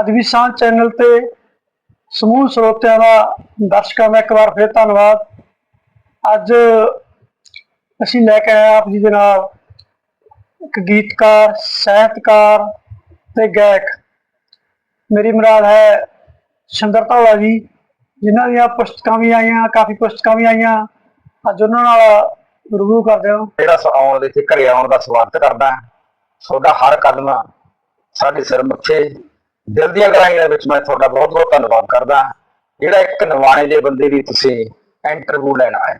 ਅੱਜ ਵੀ ਸਾਂਝ ਚੈਨਲ ਤੇ ਸਮੂਹ ਸਰੋਤਿਆਂ ਦਾ ਦਰਸ਼ਕਾਂ ਦਾ ਇੱਕ ਵਾਰ ਫਿਰ ਧੰਨਵਾਦ। ਅੱਜ ਅਸੀਂ ਲੈ ਕੇ ਆਏ ਆਪ ਜੀ ਦੇ ਨਾਲ ਇੱਕ ਗੀਤਕਾਰ, ਸਾਹਿਤਕਾਰ ਤੇ ਗਾਇਕ। ਮੇਰੀ ਮਰਾਦ ਹੈ ਸ਼ੰਕਰ ਧੌਲਾ ਜੀ, ਜਿਨ੍ਹਾਂ ਦੀਆਂ ਪੁਸਤਕਾਂ ਵੀ ਆਈਆਂ, ਕਾਫੀ ਪੁਸਤਕਾਂ ਵੀ ਆਈਆਂ। ਅੱਜ ਉਹਨਾਂ ਨਾਲ ਰਿਵਿਊ ਕਰਦੇ ਹਾਂ। ਜਿਹੜਾ ਆਉਣ ਦੇ ਤੇ ਘਰੇ ਆਉਣ ਦਾ ਸਵਾਗਤ ਕਰਦਾ ਤੁਹਾਡਾ ਹਰ ਕਦਮ ਸਾਡੇ ਸਿਰ ਮੁੱਠੇ ਦਿਲ ਦੀਆਂ ਗਹਿਰਾਈਆਂ ਦੇ ਵਿੱਚ ਮੈਂ ਤੁਹਾਡਾ ਬਹੁਤ ਬਹੁਤ ਧੰਨਵਾਦ ਕਰਦਾ ਜਿਹੜਾ ਇੱਕ ਨਵਾਣੇ ਦੇ ਬੰਦੇ ਦੀ ਤੁਸੀਂ ਇੰਟਰਵਿਊ ਲੈਣ ਆਏ।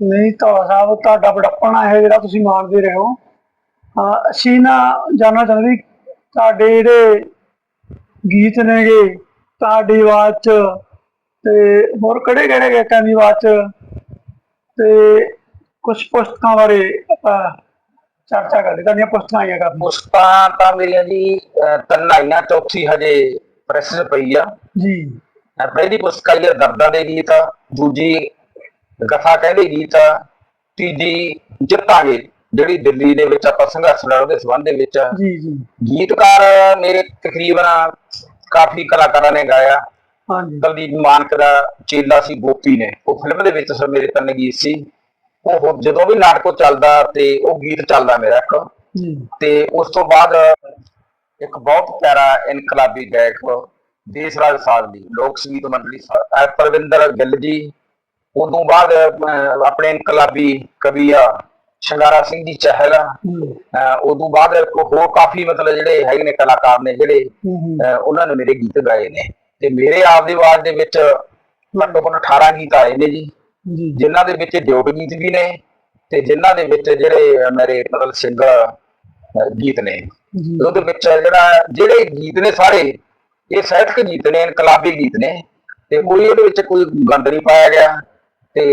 ਨਹੀਂ ਧੌਲਾ ਸਾਹਿਬ, ਤੁਹਾਡਾ ਬੜਪਣਾ ਹੈ ਜਿਹੜਾ ਤੁਸੀਂ ਮਾਣਦੇ ਰਹੇ ਹੋ। ਅਸੀਂ ਨਾ ਜਾਨਣਾ ਚਾਹੁੰਦੇ ਤੁਹਾਡੇ ਜਿਹੜੇ ਗੀਤ ਨੇਗੇ, ਤੁਹਾਡੀ ਆਵਾਜ਼ ਚ ਤੇ ਹੋਰ ਕਿਹੜੇ ਕਿਹੜੇ ਗਾਇਕਾਂ ਦੀ ਆਵਾਜ਼ ਚ ਤੇ ਕੁਝ ਪੁਸਤਕਾਂ ਬਾਰੇ ਆਪਾਂ ਚਰਚਾ ਕਰਦੇ ਤੁਹਾਡੀਆਂ ਪੁਸਤਕਾਂ ਆਈਆਂ ਕਾਫੀ। ਪੁਸਤਾਂ ਤਾਂ ਮੇਰੀਆਂ ਜੀ ਅਹ, ਤਿੰਨ ਆਈਆਂ ਚੌਥੀ ਹਜੇ ਪ੍ਰੈਸ 'ਚ ਪਈ ਆ। ਜੀ। ਅਹ, ਪਹਿਲੀ ਪੁਸਤਕ ਆਈ ਆ ਦਰਦਾਂ ਦੇ ਗੀਤ। ਦੂਜੀ ਗਥਾ ਕਹਿੰਦੇ ਗੀਤ। ਤੀਜੀ ਜਿੱਤਾਂਗੇ ਜਿਹੜੀ ਦਿੱਲੀ ਦੇ ਵਿੱਚ ਆਪਾਂ ਸੰਘਰਸ਼ ਲੜਨ ਦੇ ਸੰਬੰਧ ਦੇ ਵਿੱਚ। ਜੀ ਜੀ। ਗੀਤਕਾਰ ਮੇਰੇ ਤਕਰੀਬਨ ਕਾਫੀ ਕਲਾਕਾਰਾਂ ਨੇ ਗਾਇਆ। ਹਾਂਜੀ। ਦਲਜੀਤ ਮਾਨਕ ਦਾ ਚੇਲਾ ਸੀ ਗੋਪੀ ਨੇ। ਉਹ ਫਿਲਮ ਦੇ ਵਿੱਚ ਸਰ ਮੇਰੇ ਤਿੰਨ ਗੀਤ ਸੀ। ਉਹ ਜਦੋਂ ਵੀ ਨਾਟਕੋ ਚੱਲਦਾ ਤੇ ਉਹ ਗੀਤ ਚੱਲਦਾ ਮੇਰਾ ਇੱਕ। ਤੇ ਉਸ ਤੋਂ ਬਾਅਦ ਇੱਕ ਬਹੁਤ ਪਿਆਰਾ ਇਨਕਲਾਬੀ ਗਾਇਕ ਦੇਸਰਾਜ ਸਾਧ ਦੀ ਲੋਕ ਸੰਗੀਤ ਮੰਡਲੀ ਪਰਵਿੰਦਰ ਗਿੱਲ ਜੀ। ਉਦੋਂ ਬਾਅਦ ਆਪਣੇ ਇਨਕਲਾਬੀ ਕਵੀ ਆ ਸ਼ਿੰਗਾਰਾ ਸਿੰਘ ਜੀ ਚਹਿਲ। ਉਦੋਂ ਬਾਅਦ ਹੋਰ ਕਾਫੀ ਮਤਲਬ ਜਿਹੜੇ ਹੈਗੇ ਨੇ ਕਲਾਕਾਰ ਨੇ ਜਿਹੜੇ ਉਹਨਾਂ ਨੇ ਮੇਰੇ ਗੀਤ ਗਾਏ ਨੇ। ਤੇ ਮੇਰੇ ਆਪ ਦੀ ਆਵਾਜ਼ ਦੇ ਵਿੱਚ ਘੱਟੋ ਘੱਟ 18 ਗੀਤ ਆਏ ਨੇ ਜੀ। ਜੀ। ਜਿਨ੍ਹਾਂ ਦੇ ਵਿੱਚ ਜੋਗ ਗੀਤ ਵੀ ਨੇ ਤੇ ਜਿਨ੍ਹਾਂ ਦੇ ਵਿੱਚ ਜਿਹੜੇ ਮੇਰੇ ਮਤਲਬ ਸਿੰਗਰ ਗੀਤ ਨੇ। ਉਹਦੇ ਵਿੱਚ ਜਿਹੜਾ ਜਿਹੜੇ ਗੀਤ ਨੇ ਸਾਰੇ ਇਹ ਸਾਹਿਤਕ ਗੀਤ ਨੇ ਇਨਕਲਾਬੀ ਗੀਤ ਨੇ। ਤੇ ਕੋਈ ਉਹਦੇ ਵਿੱਚ ਕੋਈ ਗੰਦ ਨਹੀਂ ਪਾਇਆ ਗਿਆ। ਤੇ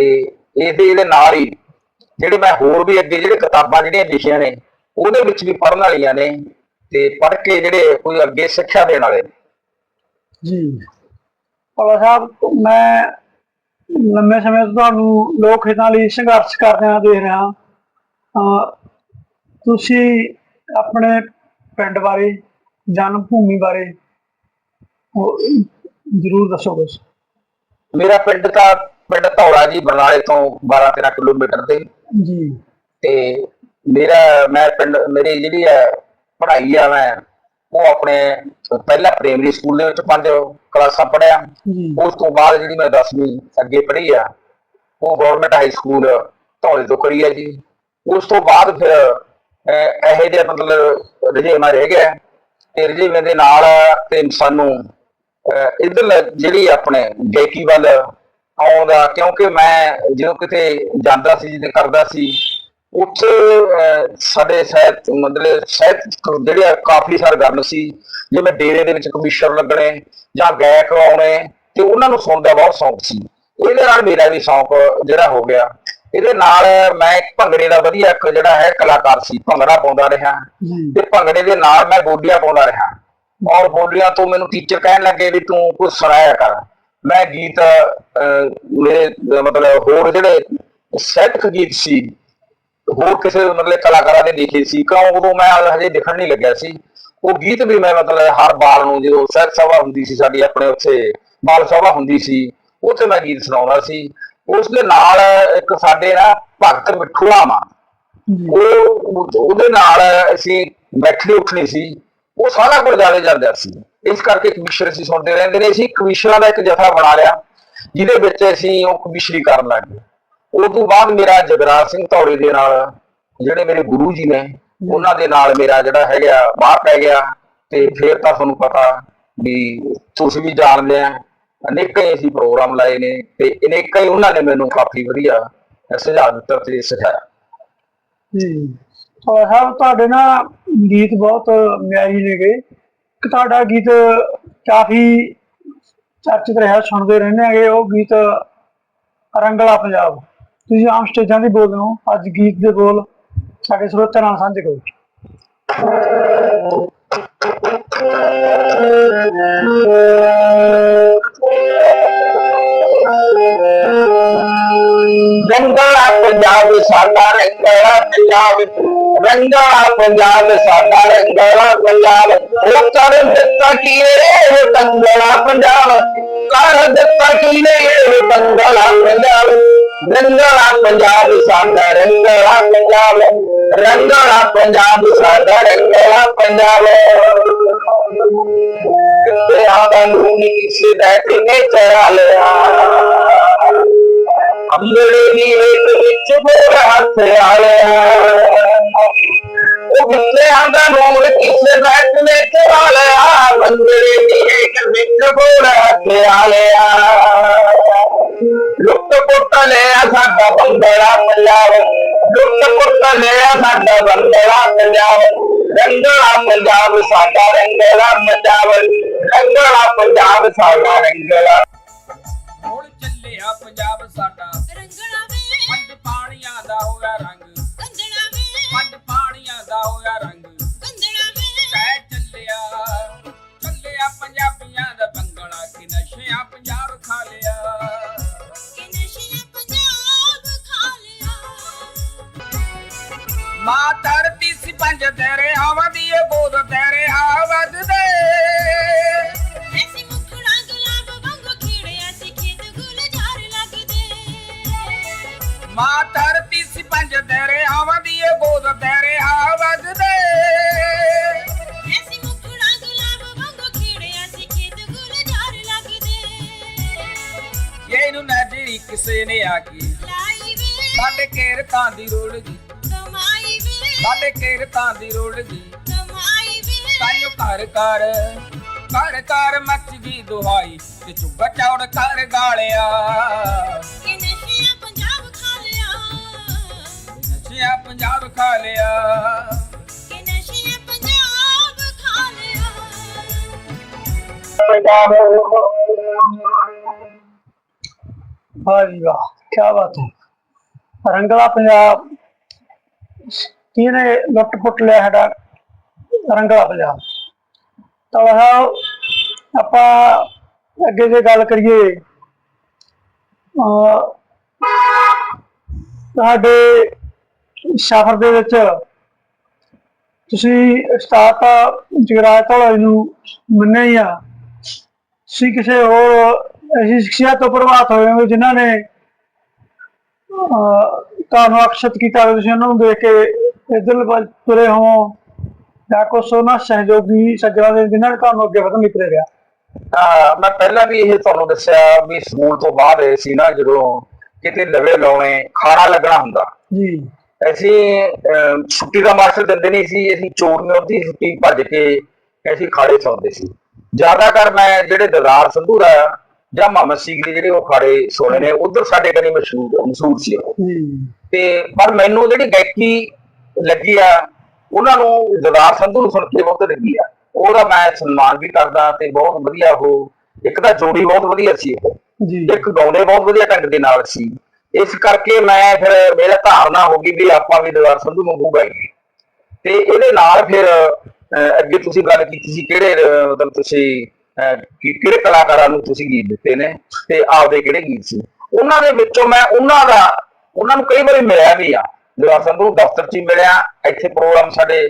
ਇਹਦੇ ਇਹਦੇ ਨਾਲ ਹੀ ਜਿਹੜੇ ਮੈਂ ਹੋਰ ਵੀ ਅੱਗੇ ਜਿਹੜੇ ਕਿਤਾਬਾਂ ਜਿਹੜੀਆਂ ਲਿਖੀਆਂ ਨੇ ਉਹਦੇ ਵਿੱਚ ਵੀ ਪੜ੍ਹਨ ਵਾਲੀਆਂ ਨੇ ਤੇ ਪੜ੍ਹ ਕੇ ਜਿਹੜੇ ਕੋਈ ਅੱਗੇ ਸਿੱਖਿਆ ਦੇਣ ਵਾਲੇ ਨੇ। ਜੀ। ਭੋਲਾ ਸਾਹਿਬ ਮੈਂ ਲੰਮੇ ਸਮੇਂ ਤੋਂ ਤੁਹਾਨੂੰ ਲੋਕ ਹਿੱਤਾਂ ਲਈ ਸੰਘਰਸ਼ ਕਰਦਿਆਂ ਦੇਖ ਰਿਹਾ ਅਹ ਤੁਸੀਂ ਆਪਣੇ ਪਿੰਡ ਬਾਰੇ ਜਨਮ ਭੂਮੀ ਬਾਰੇ ਜ਼ਰੂਰ ਦੱਸੋ ਕੁਛ। ਮੇਰਾ ਪਿੰਡ ਤਾਂ ਪਿੰਡ ਧੌਲਾ ਜੀ ਬਰਨਾਲੇ ਤੋਂ 12 13 ਕਿਲੋਮੀਟਰ ਤੇ ਜੀ। ਤੇ ਮੇਰਾ ਮੈਂ ਪਿੰਡ ਮੇਰੀ ਜਿਹੜੀ ਹੈ ਪੜ੍ਹਾਈ ਆ ਮੈਂ ਉਹ ਆਪਣੇ ਪਹਿਲਾਂ ਪ੍ਰਾਇਮਰੀ ਸਕੂਲ ਦੇ ਵਿੱਚ ਪੰਜ ਕਲਾਸਾਂ ਪੜ੍ਹਿਆ। ਜੀ। ਉਸ ਤੋਂ ਬਾਅਦ ਜਿਹੜੀ ਮੈਂ 10ਵੀਂ ਅੱਗੇ ਪੜ੍ਹੀ ਆ ਉਹ ਗਵਰਨਮੈਂਟ ਹਾਈ ਸਕੂਲ ਧੌਲੇ ਤੋਂ ਕਰੀ ਆ ਜੀ। ਉਸ ਤੋਂ ਬਾਅਦ ਫਿਰ ਇਹੋ ਜਿਹੇ ਮਤਲਬ ਰਜੇਵਾਂ ਰਹਿ ਗਿਆ। ਤੇ ਰਜੇਵੇਂ ਦੇ ਨਾਲ ਤੇ ਸਾਨੂੰ ਇੱਧਰ ਜਿਹੜੀ ਆਪਣੇ ਗਾਇਕੀ ਵੱਲ ਆਉਂਦਾ ਕਿਉਂਕਿ ਮੈਂ ਜਦੋਂ ਕਿਤੇ ਜਾਂਦਾ ਸੀ ਜਿੱਦ ਕਰਦਾ ਸੀ ਉੱਥੇ ਸਾਡੇ ਸਾਹਿਤ ਮਤਲਬ ਸਾਹਿਤ ਜਿਹੜੇ ਕਾਫੀ ਸਰਗਰਮ ਸੀ ਜਿਵੇਂ ਡੇਰੇ ਦੇ ਵਿੱਚ ਕਮਿਸ਼ਨਰ ਲੱਗਣੇ ਜਾਂ ਗਾਇਕ ਆਉਣੇ ਤੇ ਉਹਨਾਂ ਨੂੰ ਸੁਣਨ ਦਾ ਬਹੁਤ ਸ਼ੌਂਕ ਸੀ। ਇਹਦੇ ਨਾਲ ਮੇਰਾ ਵੀ ਸ਼ੌਂਕ ਜਿਹੜਾ ਹੋ ਗਿਆ। ਇਹਦੇ ਨਾਲ ਮੈਂ ਇੱਕ ਭੰਗੜੇ ਦਾ ਵਧੀਆ ਇੱਕ ਜਿਹੜਾ ਹੈ ਕਲਾਕਾਰ ਸੀ ਭੰਗੜਾ ਪਾਉਂਦਾ ਰਿਹਾ। ਤੇ ਭੰਗੜੇ ਦੇ ਨਾਲ ਮੈਂ ਬੋਲੀਆਂ ਪਾਉਂਦਾ ਰਿਹਾ। ਔਰ ਬੋਲੀਆਂ ਤੋਂ ਮੈਨੂੰ ਟੀਚਰ ਕਹਿਣ ਲੱਗੇ ਵੀ ਤੂੰ ਕੁਝ ਸੁਣਾਇਆ ਕਰ। ਮੈਂ ਗੀਤ ਮੇਰੇ ਮਤਲਬ ਹੋਰ ਜਿਹੜੇ ਸਾਹਿਤਕ ਗੀਤ ਸੀ ਹੋਰ ਕਿਸੇ ਮਤਲਬ ਕਲਾਕਾਰਾਂ ਦੇ ਲਿਖੇ ਸੀ ਕਿਉਂ ਉਦੋਂ ਮੈਂ ਹਜੇ ਲਿਖਣ ਨਹੀਂ ਲੱਗਿਆ ਸੀ। ਉਹ ਗੀਤ ਵੀ ਮੈਂ ਮਤਲਬ ਹਰ ਬਾਲ ਨੂੰ ਜਦੋਂ ਸਾਹਿਤ ਸਭਾ ਹੁੰਦੀ ਸੀ ਸਾਡੀ ਆਪਣੇ ਉੱਥੇ ਬਾਲ ਸਭਾ ਹੁੰਦੀ ਸੀ ਉੱਥੇ ਮੈਂ ਗੀਤ ਸੁਣਾਉਂਦਾ ਸੀ। ਉਸ ਦੇ ਨਾਲ ਇੱਕ ਸਾਡੇ ਨਾ ਭਗਤ ਮਿੱਠੂਆ ਮਾਂ ਉਹ ਉਹਦੇ ਨਾਲ ਅਸੀਂ ਬੈਠਣੀ ਉੱਠਣੀ ਸੀ ਉਹ ਸਾਰਾ ਕੁਝ ਜਾਣੇ ਜਾਂਦਾ ਸੀ। ਇਸ ਕਰਕੇ ਕਮਿਸ਼ਨ ਅਸੀਂ ਸੁਣਦੇ ਰਹਿੰਦੇ ਨੇ ਅਸੀਂ ਕਮਿਸ਼ਨਾਂ ਦਾ ਇੱਕ ਜਥਾ ਬਣਾ ਲਿਆ ਜਿਹਦੇ ਵਿੱਚ ਅਸੀਂ ਉਹ ਕਮਿਸ਼ਨਰੀ ਕਰਨ ਲੱਗ ਉਸ ਤੋਂ ਬਾਅਦ ਮੇਰਾ ਜਗਰਾਜ ਸਿੰਘ ਧੌੜੇ ਦੇ ਨਾਲ ਜਿਹੜੇ ਮੇਰੇ ਗੁਰੂ ਜੀ ਨੇ ਉਹਨਾਂ ਦੇ ਨਾਲ ਮੇਰਾ ਜਿਹੜਾ ਹੈਗਾ ਬਾਹਰ ਪੈ ਗਿਆ ਤੇ ਫਿਰ ਤਾਂ ਤੁਹਾਨੂੰ ਪਤਾ ਵੀ ਤੁਸੀਂ ਵੀ ਜਾਣਦੇ ਆ ਅਨੇਕਾਂ ਅਸੀਂ ਪ੍ਰੋਗਰਾਮ ਲਾਏ ਨੇ ਤੇ ਅਨੇਕਾਂ ਹੀ ਉਹਨਾਂ ਨੇ ਮੈਨੂੰ ਕਾਫੀ ਵਧੀਆ ਸੁਝਾਅ ਦਿੱਤਾ ਤੇ ਸਿਖਾਇਆ। ਜੀ ਔਰ ਸਾਹਿਬ ਤੁਹਾਡੇ ਨਾ ਗੀਤ ਬਹੁਤ ਮਿਆਰੀ ਨੇਗੇ ਇੱਕ ਤੁਹਾਡਾ ਗੀਤ ਕਾਫੀ ਚਰਚਿਤ ਰਿਹਾ ਸੁਣਦੇ ਰਹਿੰਦੇ ਹੈਗੇ ਉਹ ਗੀਤ ਰੰਗਲਾ ਪੰਜਾਬ। ਤੁਸੀਂ ਆਮ ਸਟੇਜਾਂ ਦੀ ਬੋਲਦੇ ਹੋ ਅੱਜ ਗੀਤ ਦੇ ਬੋਲ ਸਾਡੇ ਸਰੋਤਿਆਂ ਨਾਲ ਸਾਂਝੇ ਕਰੋ। ਰੰਗਲਾ ਪੰਜਾਬ ਸਾਡਾ ਰੰਗਲਾ ਪੰਜਾਬ ਰੰਗਲਾ ਪੰਜਾਬ ਸਾਡਾ ਰੰਗਲਾ ਪੰਜਾਬ। ਉਹ ਕਰ ਦਿੱਤਾ ਕੀ ਇਹ ਰੰਗਲਾ ਪੰਜਾਬ ਕਰ ਦਿੱਤਾ ਕੀ ਇਹ ਰੰਗਲਾ ਪੰਜਾਬ। ਰੰਗਲਾ ਪੰਜਾਬ ਸਾਡਾ ਰੰਗਲਾ ਪੰਜਾਬ ਰੰਗਲਾ ਪੰਜਾਬ ਸਾਡਾ ਰੰਗਲਾ ਪੰਜਾਬ। ਕਿਤੇ ਆਦਾ ਨੂੰ ਕਿਸੇ ਦਾ ਕਿਨੇ ਚੜਾ ਲਿਆ। ਅੰਗੜੇ ਦੀ ਵੇਖ ਵਿੱਚ ਬੋਰ ਹੱਥ ਆਲਿਆ ਪੰਜਾਬ। ਲੁੱਟ ਪੁੱਟ ਲਿਆ ਸਾਡਾ ਰੰਗਲਾ ਪੰਜਾਬ ਸਾਡਾ ਰੰਗਲਾ ਪੰਜਾਬ। ਰੰਗਲਾ ਪੰਜਾਬ ਸਾਡਾ ਰੰਗਲਾ। ਹੁਣ ਚੱਲਿਆ ਪੰਜਾਬ ਸਾਡਾ। ਰੰਗਣਾ ਵੇ। ਪੰਜ ਪਾਣੀਆਂ ਦਾ ਹੋਇਆ ਰੰਗ। ਕੰਦਣਾ ਵੇ। ਪੰਜ ਪਾਣੀਆਂ ਦਾ ਹੋਇਆ ਰੰਗ। ਕੰਦਣਾ ਵੇ। ਕਹਿ ਚੱਲਿਆ ਚੱਲਿਆ ਪੰਜਾਬੀਆਂ ਦਾ ਬੰਗਲਾ ਕਿ ਨਸ਼ਿਆਂ ਪੰਜਾਬ ਖਾ ਲਿਆ। ਕਿ ਨਸ਼ਿਆਂ ਪੰਜਾਬ ਖਾ ਲਿਆ। ਮਾਂ ਧਰਤੀ ਕਿਸੇ ਨੇ ਆ ਕੇ ਲਾਈ ਵੇ। ਸਾਡੇ ਕੀਰਤਾਂ ਦੀ ਰੋੜ ਗਈ ਕਮਾਈ ਵੇ। ਸਾਡੇ ਕੀਰਤਾਂ ਦੀ ਰੋੜ ਗਈ ਕਮਾਈ ਵੇ। ਤਾਈਓ ਘਰ ਘਰ ਘਰ ਘਰ ਮੱਚ ਗਈ ਦੁਹਾਈ। ਤੇ ਚੁੱਗਾ ਚੌੜ ਕਰ ਗਾਲਿਆ। ਕਿ ਨਸ਼ਿਆਂ ਪੰਜਾਬ ਖਾ ਲਿਆ ਨਸ਼ਿਆ ਪੰਜਾਬ ਖਾ ਲਿਆ ਕਿ ਨਸ਼ਿਆਂ ਪੰਜਾਬ ਖਾ ਲਿਆ ਪੰਜਾਬ ਵਾਹ ਜੀ ਵਾਹ ਕੀ ਬਾਤ ਹੈ। ਰੰਗਲਾ ਪੰਜਾਬ, ਕਿਹਨੇ ਲੁੱਟ ਪੁੱਟ ਲਿਆ ਸਾਡਾ ਰੰਗਲਾ ਪੰਜਾਬ? ਤਾਂ ਸਾਹਿਬ ਆਪਾਂ ਅੱਗੇ ਜੇ ਗੱਲ ਕਰੀਏ, ਅਹ ਤੁਹਾਡੇ ਸਫ਼ਰ ਦੇ ਵਿੱਚ ਤੁਸੀਂ ਉਸਤਾਦ ਤਾਂ ਜਗਰਾਜ ਧੌਲਾ ਨੂੰ ਮੰਨਿਆ ਹੀ ਆ। ਤੁਸੀਂ ਕਿਸੇ ਹੋਰ ਐਸੀ ਸ਼ਖਸੀਅਤ ਤੋਂ ਪ੍ਰਭਾਵਿਤ ਹੋਏ ਹੋ ਜਿਨ੍ਹਾਂ ਨੇ ਤੁਹਾਨੂੰ ਅਕਸ਼ਤ ਕੀਤਾ ਤੁਸੀਂ ਉਹਨਾਂ ਨੂੰ ਦੇਖ ਕੇ ਇਧਰ ਵੱਲ ਤੁਰੇ ਹੋ ਜਾਂ ਕੋ ਸੋਨਾ ਸਹਿਯੋਗੀ ਸੱਜਣਾ ਦੇ ਜਿਨ੍ਹਾਂ ਨੇ ਤੁਹਾਨੂੰ ਅੱਗੇ ਵਧਣ ਲਈ ਪ੍ਰੇਰਿਆ। ਮੈਂ ਪਹਿਲਾਂ ਵੀ ਇਹ ਤੁਹਾਨੂੰ ਦੱਸਿਆ ਵੀ ਸਕੂਲ ਤੋਂ ਬਾਅਦ ਇਹ ਸੀ ਨਾ ਜਦੋਂ ਕਿਤੇ ਲਵੇ ਲਾਉਣੇ ਖਾਣਾ ਲੱਗਣਾ ਹੁੰਦਾ। ਜੀ। ਅਸੀਂ ਛੁੱਟੀ ਦਾ ਮਾਸਟਰ ਦਿੰਦੇ ਨਹੀਂ ਸੀ ਅਸੀਂ ਚੋਰੀਆਂ ਦੀ ਛੁੱਟੀ ਭੱਜ ਕੇ ਅਸੀਂ ਖਾੜੇ ਸੌਂਦੇ ਸੀ। ਜ਼ਿਆਦਾਤਰ ਮੈਂ ਜਿਹੜੇ ਦਰਦਾਰ ਸੰਧੂਰਾ ਜਾਂ ਮੁਹੰਮਦ ਸੀਖ ਦੇ ਜਿਹੜੇ ਉਹ ਖਾੜੇ ਸੋਨੇ ਨੇ ਉਧਰ ਸਾਡੇ ਕਨੀ ਮਸ਼ਹੂਰ ਮਸ਼ਹੂਰ ਸੀ ਉਹ। ਤੇ ਪਰ ਮੈਨੂੰ ਜਿਹੜੀ ਗਾਇਕੀ ਲੱਗੀ ਆ ਉਹਨਾਂ ਨੂੰ ਦਰਦਾਰ ਸੰਧੂ ਨੂੰ ਸੁਣ ਕੇ ਬਹੁਤ ਲੱਗੀ ਆ। ਉਹਦਾ ਮੈਂ ਸਨਮਾਨ ਵੀ ਕਰਦਾ ਤੇ ਬਹੁਤ ਵਧੀਆ ਉਹ ਇੱਕ ਤਾਂ ਜੋੜੀ ਬਹੁਤ ਵਧੀਆ ਸੀ ਉਹ। ਜੀ। ਇੱਕ ਗਾਉਂਦੇ ਬਹੁਤ ਵਧੀਆ ਢੰਗ ਦੇ ਨਾਲ ਸੀ। ਇਸ ਕਰਕੇ ਮੈਂ ਫਿਰ ਮੇਰਾ ਧਾਰਨਾ ਹੋ ਗਈ ਵੀ ਆਪਾਂ ਵੀ ਦਰਬਾਰ ਸੰਧੂ ਵਾਂਗੂ ਗਾਈਏ। ਤੇ ਇਹਦੇ ਨਾਲ ਫਿਰ ਅੱਗੇ ਤੁਸੀਂ ਗੱਲ ਕੀਤੀ ਸੀ ਕਿਹੜੇ ਮਤਲਬ ਤੁਸੀਂ ਕਿ- ਕਿਹੜੇ ਕਲਾਕਾਰਾਂ ਨੂੰ ਤੁਸੀਂ ਗੀਤ ਦਿੱਤੇ ਨੇ ਤੇ ਆਪਦੇ ਕਿਹੜੇ ਗੀਤ ਸੀ? ਉਹਨਾਂ ਦੇ ਵਿੱਚੋਂ ਮੈਂ ਉਹਨਾਂ ਦਾ ਉਹਨਾਂ ਨੂੰ ਕਈ ਵਾਰੀ ਮਿਲਿਆ ਵੀ ਆ। ਦਰਬਾਰ ਸੰਧੂ ਦਫ਼ਤਰ 'ਚ ਮਿਲਿਆ ਇੱਥੇ ਪ੍ਰੋਗਰਾਮ ਸਾਡੇ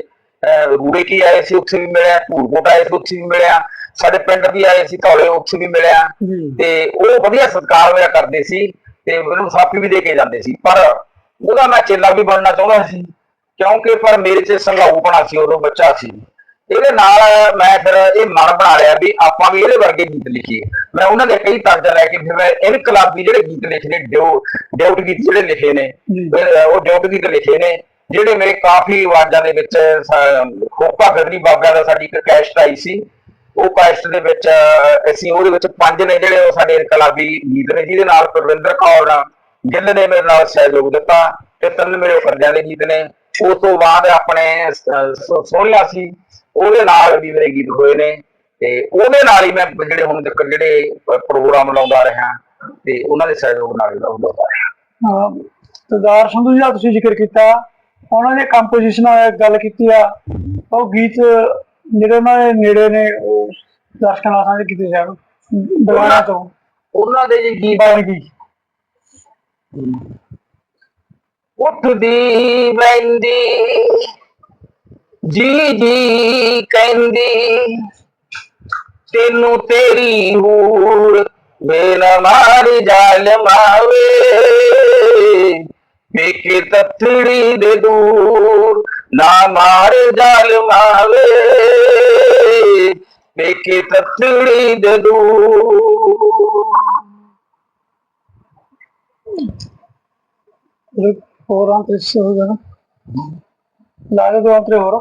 ਰੂੜੇ ਕੀ ਆਏ ਸੀ ਉੱਥੇ ਵੀ ਮਿਲਿਆ ਧੂਰਕੋਟ ਆਏ ਸੀ ਉੱਥੇ ਵੀ ਮਿਲਿਆ ਸਾਡੇ ਪਿੰਡ ਵੀ ਆਏ ਸੀ ਧੌਲੇ ਉੱਥੇ ਵੀ ਮਿਲਿਆ। ਤੇ ਉਹ ਵਧੀਆ ਸਤਿਕਾਰ ਮੇਰਾ ਕਰਦੇ ਸੀ ਤੇ ਮੈਨੂੰ ਸਾਪੀ ਵੀ ਦੇ ਕੇ ਜਾਂਦੇ ਸੀ। ਪਰ ਉਹਦਾ ਮੈਂ ਚੇਲਾ ਵੀ ਬਣਨਾ ਚਾਹੁੰਦਾ ਸੀ ਕਿਉਂਕਿ ਪਰ ਮੇਰੇ 'ਚ ਸੰਘਾਊਪਣਾ ਸੀ ਉਦੋਂ ਬੱਚਾ ਸੀ। ਇਹਦੇ ਨਾਲ ਮੈਂ ਫਿਰ ਇਹ ਮਨ ਬਣਾ ਲਿਆ ਵੀ ਆਪਾਂ ਵੀ ਇਹਦੇ ਵਰਗੇ ਗੀਤ ਲਿਖੀਏ। ਮੈਂ ਉਹਨਾਂ ਦੇ ਕਈ ਤਰਜ ਲੈ ਕੇ ਫਿਰ ਮੈਂ ਇਨਕਲਾਬੀ ਜਿਹੜੇ ਗੀਤ ਲਿਖੇ ਨੇ ਡਿਓ ਡਿਊਟ ਗੀਤ ਜਿਹੜੇ ਲਿਖੇ ਨੇ ਉਹ ਡਿਊਟ ਗੀਤ ਲਿਖੇ ਨੇ ਜਿਹੜੇ ਮੇਰੇ ਕਾਫੀ ਆਵਾਜ਼ਾਂ ਦੇ ਵਿੱਚ ਖੋਪਾ ਗਰਨੀ ਬਾਬਿਆਂ ਦਾ ਸਾਡੀ ਇੱਕ ਕੈਸਟ ਆਈ ਸੀ। ਉਹ ਕਾਸਟ ਦੇ ਵਿੱਚ ਅਸੀਂ ਉਹਦੇ ਵਿੱਚ ਪੰਜ ਨੇ ਜਿਹੜੇ ਉਹ ਸਾਡੇ ਇਨਕਲਾਬੀ ਗੀਤ ਨੇ ਜਿਹਦੇ ਨਾਲ ਪ੍ਰਵਿੰਦਰ ਕੌਰ ਗਿੱਲ ਨੇ ਮੇਰੇ ਨਾਲ ਸਹਿਯੋਗ ਦਿੱਤਾ ਤੇ ਤਿੰਨ ਮੇਰੇ ਕਰਦਿਆਂ ਦੇ ਗੀਤ ਨੇ। ਉਸ ਤੋਂ ਬਾਅਦ ਆਪਣੇ ਸੋਹਣਿਆ ਸੀ ਉਹਦੇ ਨਾਲ ਵੀ ਮੇਰੇ ਗੀਤ ਹੋਏ ਨੇ ਤੇ ਉਹਦੇ ਨਾਲ ਹੀ ਮੈਂ ਜਿਹੜੇ ਹੁਣ ਤੱਕ ਜਿਹੜੇ ਪ੍ਰੋਗਰਾਮ ਲਾਉਂਦਾ ਰਿਹਾ ਤੇ ਉਹਨਾਂ ਦੇ ਸਹਿਯੋਗ ਨਾਲ ਹੀ ਲਾਉਂਦਾ ਰਿਹਾ। ਅਹ, ਸਰਦਾਰ ਸੰਧੂ ਜੀ ਦਾ ਤੁਸੀਂ ਜ਼ਿਕਰ ਕੀਤਾ ਉਹਨਾਂ ਨੇ ਕੰਪੋਜੀਸ਼ਨ ਬਾਰੇ ਗੱਲ ਕੀਤੀ ਆ ਉਹ ਗੀਤ ਜਿਹੜੇ ਉਹਨਾਂ ਦੇ ਨੇੜੇ ਨੇ ਉਹ ਦਰਸ਼ਕਾਂ ਨਾਲ ਸਾਂਝੇ ਕੀਤੇ ਜਾਣ ਦੁਬਾਰਾ ਤੋਂ। ਉਹਨਾਂ ਦੇ ਜੀ ਗੀਤ ਬਣ ਗਈ। ਉੱਠਦੀ ਵੈਂਦੀ ਜੀ ਜੀ ਕਹਿੰਦੀ, ਤੈਨੂੰ ਤੇਰੀ ਹੂਰ ਮੇਰਾ ਮਾਰ ਜਾਲ ਮਾਵੇ। ਮੇਕੇ ਤਤੜੀ ਦੇ ਦੂਰ ਨਾ ਮਾਰ ਜਾਲ ਮੇਕੇ ਤਤੜੀ ਦੇ ਦੂਰ। ਹੋਰ ਅੰਤਰੇ ਹੋ ਜਾਣਾ ਲਾ ਦੇ ਦੋ ਅੰਤਰੇ ਹੋਰ।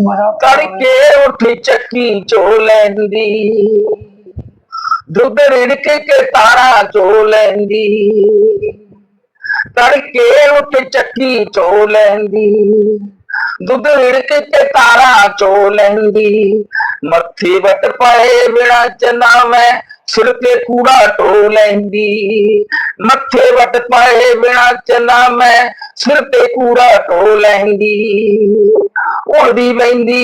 ਮਹਾ ਤੜਕੇ ਉੱਠ ਚੱਕੀ ਚੋ ਲੈਂਦੀ। ਦੁੱਧ ਰਿੜਕ ਕੇ ਤਾਰਾ ਚੋ ਲੈਂਦੀ। ਤੜਕੇ ਉੱਠ ਚੱਕੀ ਚੋ ਲੈਂਦੀ। ਦੁੱਧ ਰਿੜਕ ਕੇ ਤਾਰਾ ਚੋ ਲੈਂਦੀ। ਮੱਥੇ ਵਟ ਪਾਏ ਬਿਨਾ ਚਨਾ ਮੈਂ ਸਿਰ ਤੇ ਕੂੜਾ ਢੋ ਲੈਂਦੀ। ਮੱਥੇ ਵਟ ਪਾਏ ਬਿਨਾ ਚਨਾ ਮੈਂ ਸਿਰ ਤੇ ਕੂੜਾ ਢੋ ਲੈਂਦੀ। ਉੜਦੀ ਬੈਂਦੀ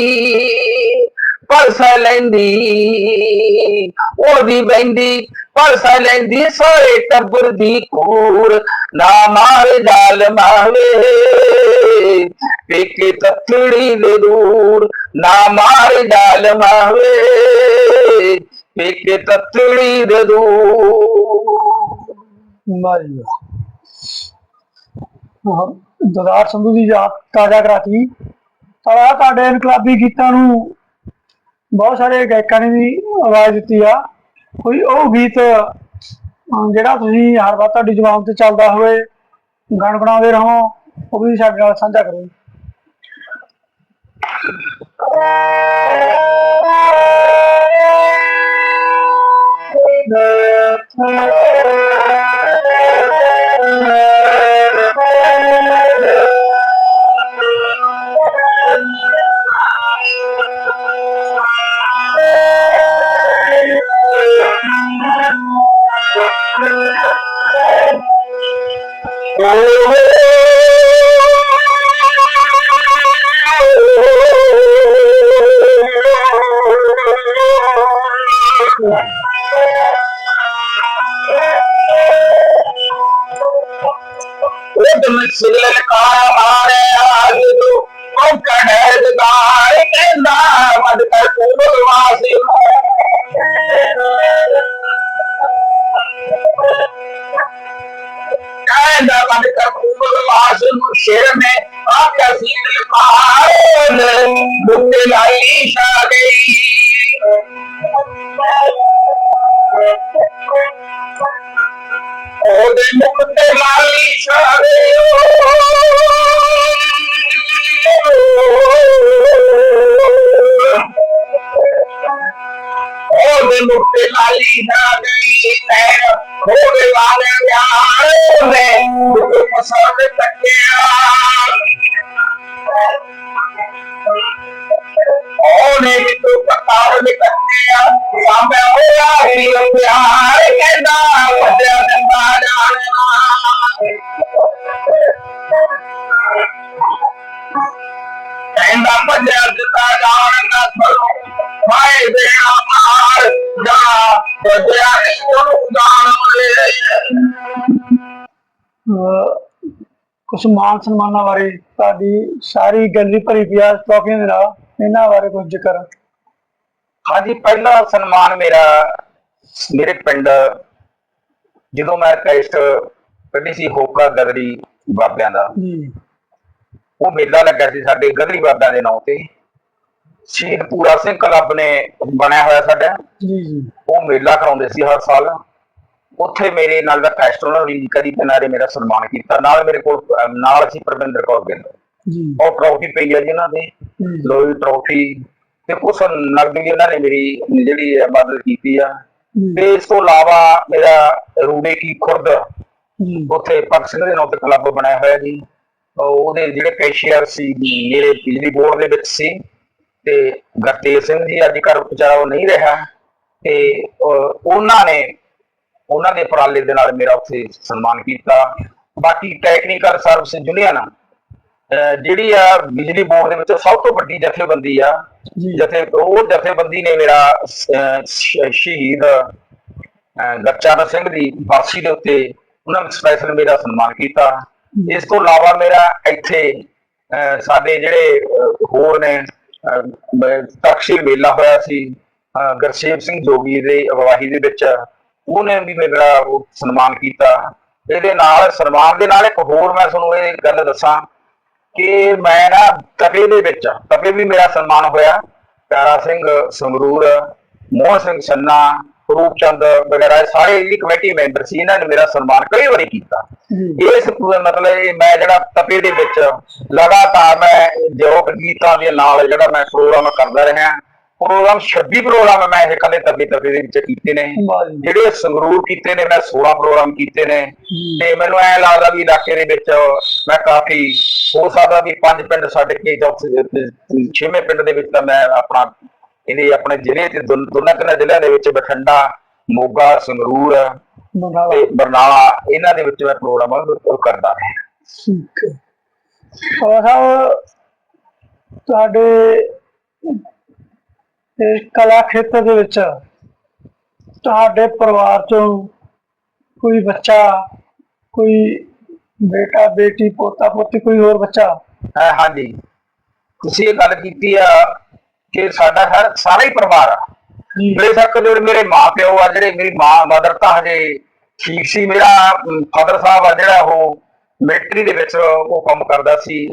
ਪਰਸਾ ਲੈਂਦੀ। ਉੜਦੀ ਬੈਂਦੀ ਪਰਸਾ ਲੈਂਦੀ ਸੋਏ ਟੱਬਰ ਦੀ ਕੂਰ ਨਾ ਮਾਰ ਜਾਲ ਮਾਵੇ, ਪੇਕੇ ਤਤੜੀ ਦੇ ਦੂਰ। ਨਾ ਮਾਰ ਜਾਲ ਮਾਵੇ ਪੇਕੇ ਤਤੜੀ ਦੇ ਦੂਰ ਮਾਰੀ ਹਾਂ ਦਦਾਰ ਸੰਧੂ ਦੀ ਯਾਦ ਤਾਜ਼ਾ ਕਰਾਤੀ। ਪਰ ਤੁਹਾਡੇ ਇਨਕਲਾਬੀ ਗੀਤਾਂ ਨੂੰ ਬਹੁਤ ਸਾਰੇ ਗਾਇਕਾਂ ਨੇ ਵੀ ਆਵਾਜ਼ ਦਿੱਤੀ ਆ। ਕੋਈ ਉਹ ਗੀਤ ਜਿਹੜਾ ਤੁਸੀਂ ਹਰ ਵਾਰ ਤੁਹਾਡੀ ਜ਼ੁਬਾਨ ਤੇ ਚੱਲਦਾ ਹੋਵੇ, ਗਾਣ ਬਣਾਉਂਦੇ ਰਹੋ, ਉਹ ਵੀ ਸਾਡੇ ਨਾਲ ਸਾਂਝਾ ਕਰੋ। Thank you. ਉਦਮ ਸਿਲ ਉਹਨੇ ਵੀ ਤੂੰ ਪਤਾਰ ਨਿਕਲਿਆ ਹੋਇਆ ਹੀ ਪਿਆਰ ਕਹਿੰਦਾ, ਵੱਡਿਆ ਦਿੰਦਾ ਜਾਣਾ ਕਹਿੰਦਾ, ਵੱਡਿਆ ਦਿੰਦਾ ਜਾਣਾ ਮਾਏ ਦੇ ਮਾਰ ਜਾ ਵੱਡਿਆ ਨੂੰ ਜਾਣ ਕੁਝ ਮਾਨ ਸਨਮਾਨਾਂ ਬਾਰੇ ਤੁਹਾਡੀ ਸਾਰੀ ਗੈਲਰੀ ਭਰੀ ਪਿਆ ਆ ਟਰੋਫੀਆਂ ਦੇ ਨਾਲ। ਇਹਨਾਂ ਬਾਰੇ ਕੁਝ ਜ਼ਿਕਰ? ਹਾਂਜੀ ਪਹਿਲਾ ਸਨਮਾਨ ਮੇਰਾ ਮੇਰੇ ਪਿੰਡ ਜਦੋਂ ਮੈਂ ਟੈਸਟ ਕੱਢੀ ਸੀ ਹੋਕਾ ਗਦਰੀ ਬਾਬਿਆਂ ਦਾ ਜੀ। ਉਹ ਮੇਲਾ ਲੱਗਾ ਸੀ ਸਾਡੇ ਗਦਰੀ ਬਾਬਿਆਂ ਦੇ ਨਾਂ ਤੇ। ਸ਼ਹੀਦ ਪੂਰਾ ਸਿੰਘ ਕਲੱਬ ਨੇ ਬਣਿਆ ਹੋਇਆ ਸਾਡਾ। ਜੀ ਜੀ। ਉਹ ਮੇਲਾ ਕਰਾਉਂਦੇ ਸੀ ਹਰ ਸਾਲ। ਉੱਥੇ ਮੇਰੇ ਨਾਲ ਦਾ ਨੇ ਕਦੀ ਕਿਨਾਰੇ ਮੇਰਾ ਸਨਮਾਨ ਕੀਤਾ। ਨਾਲ ਮੇਰੇ ਕੋਲ ਨਾਲ ਸੀ ਪ੍ਰਵਿੰਦਰ ਕੌਰ ਗਿੱਲ। ਜੀ। ਉਹ ਟਰੋਫੀ ਪਈ ਹੈ ਜੀ ਉਹਨਾਂ ਦੇ। ਲੋਈ ਟਰੋਫੀ ਤੇ ਕੁਛ ਨਗਦ ਵੀ ਉਹਨਾਂ ਨੇ ਮੇਰੀ ਜਿਹੜੀ ਹੈ ਮਦਦ ਕੀਤੀ ਆ। ਤੇ ਇਸ ਤੋਂ ਇਲਾਵਾ ਮੇਰਾ ਰੂੜੇ ਕੀ ਖੁਰਦ ਉੱਥੇ ਸਿੰਘ ਦੇ ਨਾਂ ਤੇ ਕਲੱਬ ਬਣਾਇਆ ਹੋਇਆ ਜੀ। ਉਹ- ਉਹਦੇ ਜਿਹੜੇ ਕੈਸ਼ੀਅਰ ਸੀ ਜਿਹੜੇ ਬਿਜਲੀ ਬੋਰਡ ਦੇ ਵਿੱਚ ਸੀ। ਤੇ ਗੁਰਤੇਜ ਸਿੰਘ ਜੀ ਅੱਜ ਕੱਲ੍ਹ ਵਿਚਾਰਾ ਉਹ ਨਹੀਂ ਰਿਹਾ। ਤੇ ਉਹਨਾਂ ਨੇ ਉਹਨਾਂ ਦੇ ਉਪਰਾਲੇ ਦੇ ਨਾਲ ਮੇਰਾ ਉੱਥੇ ਸਨਮਾਨ ਕੀਤਾ। ਬਾਕੀ ਟੈਕਨੀਕਲ ਸਰਵਿਸ ਯੂਨੀਅਨ ਜਿਹੜੀ ਆ ਬਿਜਲੀ ਬੋਰਡ ਦੇ ਵਿੱਚ ਸਭ ਤੋਂ ਵੱਡੀ ਜਥੇਬੰਦੀ ਆ ਜਥੇ ਉਹ ਜਥੇਬੰਦੀ ਨੇ ਮੇਰਾ ਸ਼ਹੀਦ ਅਹ, ਗੁਰਚਰਨ ਸਿੰਘ ਦੀ ਬਾਸੀ ਦੇ ਉੱਤੇ ਉਹਨਾਂ ਨੇ ਸਪੈਸ਼ਲ ਮੇਰਾ ਸਨਮਾਨ ਕੀਤਾ। ਇਸ ਤੋਂ ਇਲਾਵਾ ਮੇਰਾ ਇੱਥੇ ਸਾਡੇ ਜਿਹੜੇ ਹੋਰ ਨੇ ਤਖਸ਼ੀਲ ਮੇਲਾ ਹੋਇਆ ਸੀ ਅਹ ਗੁਰਸੇਵ ਸਿੰਘ ਜੋਗੀ ਦੇ ਅਗਵਾਈ ਦੇ ਵਿੱਚ ਉਹਨੇ ਵੀ ਮੇਰਾ ਸਨਮਾਨ ਕੀਤਾ। ਇਹਦੇ ਨਾਲ ਸਨਮਾਨ ਦੇ ਨਾਲ ਇੱਕ ਹੋਰ ਮੈਂ ਤੁਹਾਨੂੰ ਇਹ ਗੱਲ ਦੱਸਾਂ ਕਿ ਮੈਂ ਨਾ ਤਪੇ ਦੇ ਵਿੱਚ ਤਪੇ ਵੀ ਮੇਰਾ ਸਨਮਾਨ ਹੋਇਆ। ਪਿਆਰਾ ਸਿੰਘ ਸੰਗਰੂਰ ਮੋਹਨ ਸਿੰਘ ਸੰਨਾ ਰੂਪਚੰਦ ਵਗੈਰਾ ਇਹ ਸਾਰੇ ਜਿਹੜੀ ਕਮੇਟੀ ਮੈਂਬਰ ਸੀ ਇਹਨਾਂ ਨੇ ਮੇਰਾ ਸਨਮਾਨ ਕਈ ਵਾਰੀ ਕੀਤਾ। ਜੀ ਇਸ ਮਤਲਬ ਇਹ ਮੈਂ ਜਿਹੜਾ ਤਪੇ ਦੇ ਵਿੱਚ ਲਗਾਤਾਰ ਮੈਂ ਜੋਕ ਗੀਤਾਂ ਦੇ ਨਾਲ ਜਿਹੜਾ ਮੈਂ ਪ੍ਰੋਗਰਾਮ ਕਰਦਾ ਰਿਹਾ। ਪ੍ਰੋਗਰਾਮ 26 ਪ੍ਰੋਗਰਾਮ ਮੈਂ ਇਹ ਕੱਲੇ ਤਪੇ ਤਪੇ ਦੇ ਵਿੱਚ ਕੀਤੇ ਨੇ। ਜੀ। ਜਿਹੜੇ ਸੰਗਰੂਰ ਕੀਤੇ ਨੇ ਮੈਂ 16 ਪ੍ਰੋਗਰਾਮ ਕੀਤੇ ਨੇ। ਜੀ। ਤੇ ਮੈਨੂੰ ਐ ਲੱਗਦਾ ਵੀ ਇਲਾਕੇ ਦੇ ਵਿੱਚ ਮੈਂ ਕਾਫੀ ਹੋ ਸਕਦਾ ਵੀ ਪੰਜ ਪਿੰਡ ਛੱਡ ਕੇ ਛੇਵੇਂ ਪਿੰਡ ਦੇ ਵਿੱਚ ਤਾਂ ਮੈਂ ਆਪਣਾ ਇਹਦੇ ਆਪਣੇ ਜ਼ਿਲ੍ਹੇ ਤੇ ਦੋਨ- ਤਿੰਨਾਂ ਜ਼ਿਲ੍ਹਿਆਂ ਦੇ ਵਿੱਚ ਬਠਿੰਡਾ ਮੋਗਾ ਸੰਗਰੂਰ ਤੇ ਬਰਨਾਲਾ ਇਹਨਾਂ ਦੇ ਵਿੱਚ ਮੈਂ ਪ੍ਰੋਗਰਾਮ ਕਰਦਾ ਰਿਹਾ। ਠੀਕ ਹੈ। ਤੁਹਾਡੇ ਇਸ ਕਲਾ ਖੇਤਰ ਦੇ ਵਿੱਚ ਤੁਹਾਡੇ ਪਰਿਵਾਰ ਚੋਂ ਕੋਈ ਬੱਚਾ ਕੋਈ ਬੇਟਾ ਬੇਟੀ ਪੋਤਾ ਪੋਤੀ ਕੋਈ ਹੋਰ ਬੱਚਾ? ਹਾਂ ਹਾਂਜੀ। ਤੁਸੀਂ ਇਹ ਗੱਲ ਕੀਤੀ ਆ ਕਿ ਸਾਡਾ ਹਰ ਸਾਰਾ ਹੀ ਪਰਿਵਾਰ ਆ। ਤੱਕ ਜਿਹੜੇ ਮੇਰੇ ਮਾਪਿਓ ਆ ਜਿਹੜੇ ਮੇਰੀ ਮਾਂ ਮਦਰ ਤਾਂ ਹਜੇ ਠੀਕ ਸੀ ਮੇਰਾ ਫਾਦਰ ਸਾਹਿਬ ਆ ਜਿਹੜਾ ਉਹ ਮਿਲਟਰੀ ਦੇ ਵਿੱਚ ਉਹ ਕੰਮ ਕਰਦਾ ਸੀ